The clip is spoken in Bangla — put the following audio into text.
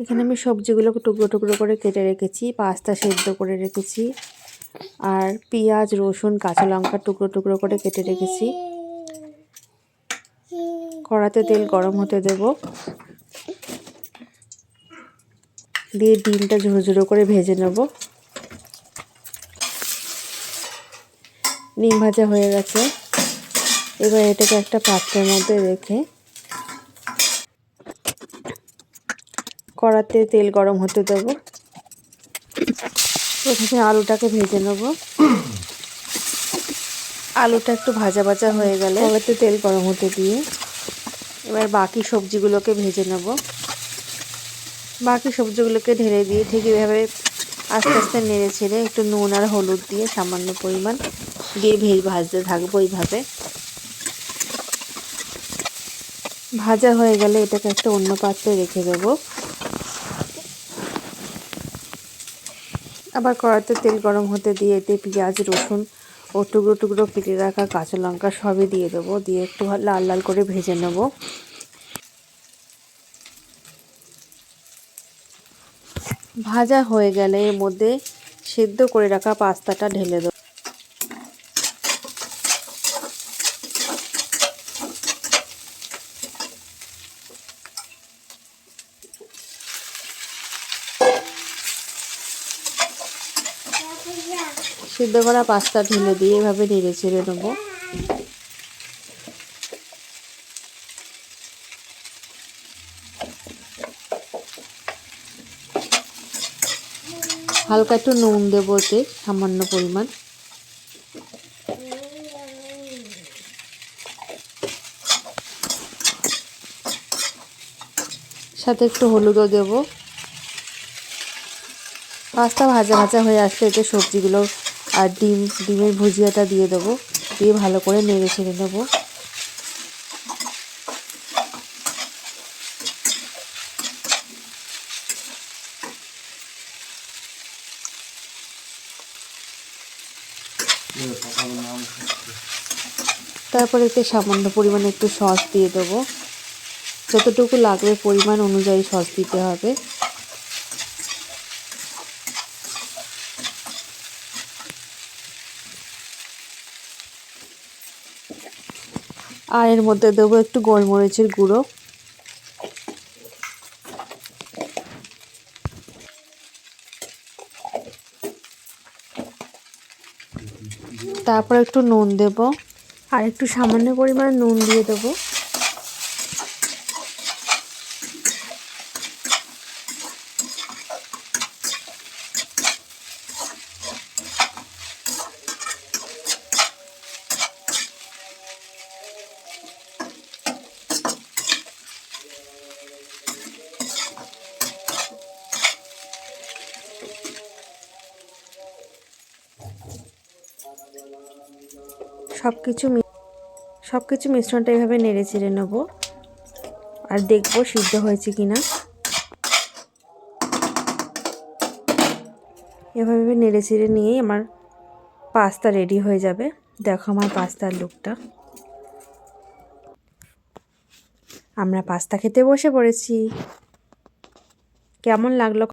এখানে আমি সবজিগুলোকে টুকরো টুকরো করে কেটে রেখেছি, পাস্তা সেদ্ধ করে রেখেছি, আর পেঁয়াজ, রসুন, কাঁচা লঙ্কা টুকরো টুকরো করে কেটে রেখেছি। কড়াতে তেল গরম হতে দেব। দিয়ে ডিমটা ঝুড়ো করে ভেজে নেব। ডিম ভাজা হয়ে গেছে। এবার এটাকে একটা পাত্রের মধ্যে রেখে কড়াতে তেল গরম হতে দেব। প্রথমে আলুটাকে ভেজে নেব। আলুটা একটু ভাজা ভাজা হয়ে গেলে কড়াতে তেল গরম হতে দিয়ে এবার বাকি সবজিগুলোকে ভেজে নেব। বাকি সবজিগুলোকে ঢেলে দিয়ে ঠিক এভাবে আস্তে আস্তে নেড়ে ছেড়ে একটু নুন আর হলুদ দিয়ে সামান্য পরিমাণ দিয়ে ভেজ ভাজতে থাকব এইভাবে। ভাজা হয়ে গেলে এটাকে একটা অন্য পাত্রে রেখে দেবো। আবার কড়াতে তেল গরম হতে দিয়ে এতে পেঁয়াজ, রসুন ও টুকরো টুকরো কেটে রাখা কাঁচা লঙ্কা সবই দিয়ে দেবো। দিয়ে একটু লাল লাল করে ভেজে নেব। ভাজা হয়ে গেলে এর মধ্যে সেদ্ধ করে রাখা পাস্তাটা ঢেলে দেবো। সিদ্ধ করা পাস্তা ঢেলে দিয়ে এভাবে নেড়ে ছেড়ে নেব। হালকা একটু নুন দেবো এতে সামান্য পরিমাণ। সাথে একটু হলুদও দেবো। পাস্তা ভাজা ভাজা হয়ে আসলে এতে সবজিগুলো আর ডিম, ডিমের ভুজিয়াটা দিয়ে দেবো, দিয়ে ভালো করে নেড়ে ছেড়ে নেব। তারপরে এতে সামান্য পরিমাণে একটু সস দিয়ে দেবো। যতটুকু লাগবে পরিমাণ অনুযায়ী সস দিতে হবে। আর এর মধ্যে দেবো একটু গোলমরিচের গুঁড়ো। তারপর একটু নুন দেব। আর একটু সামান্য পরিমাণে নুন দিয়ে দেবো। সব কিছু সব কিছু মিশ্রণটা এভাবে নেড়ে চেড়ে নেব। আর দেখব সিদ্ধ হয়েছে কি না এভাবে নেড়ে চেড়ে নিয়েই আমার পাস্তা রেডি হয়ে যাবে। দেখো আমার পাস্তার লুকটা। আমরা পাস্তা খেতে বসে পড়েছি। কেমন লাগল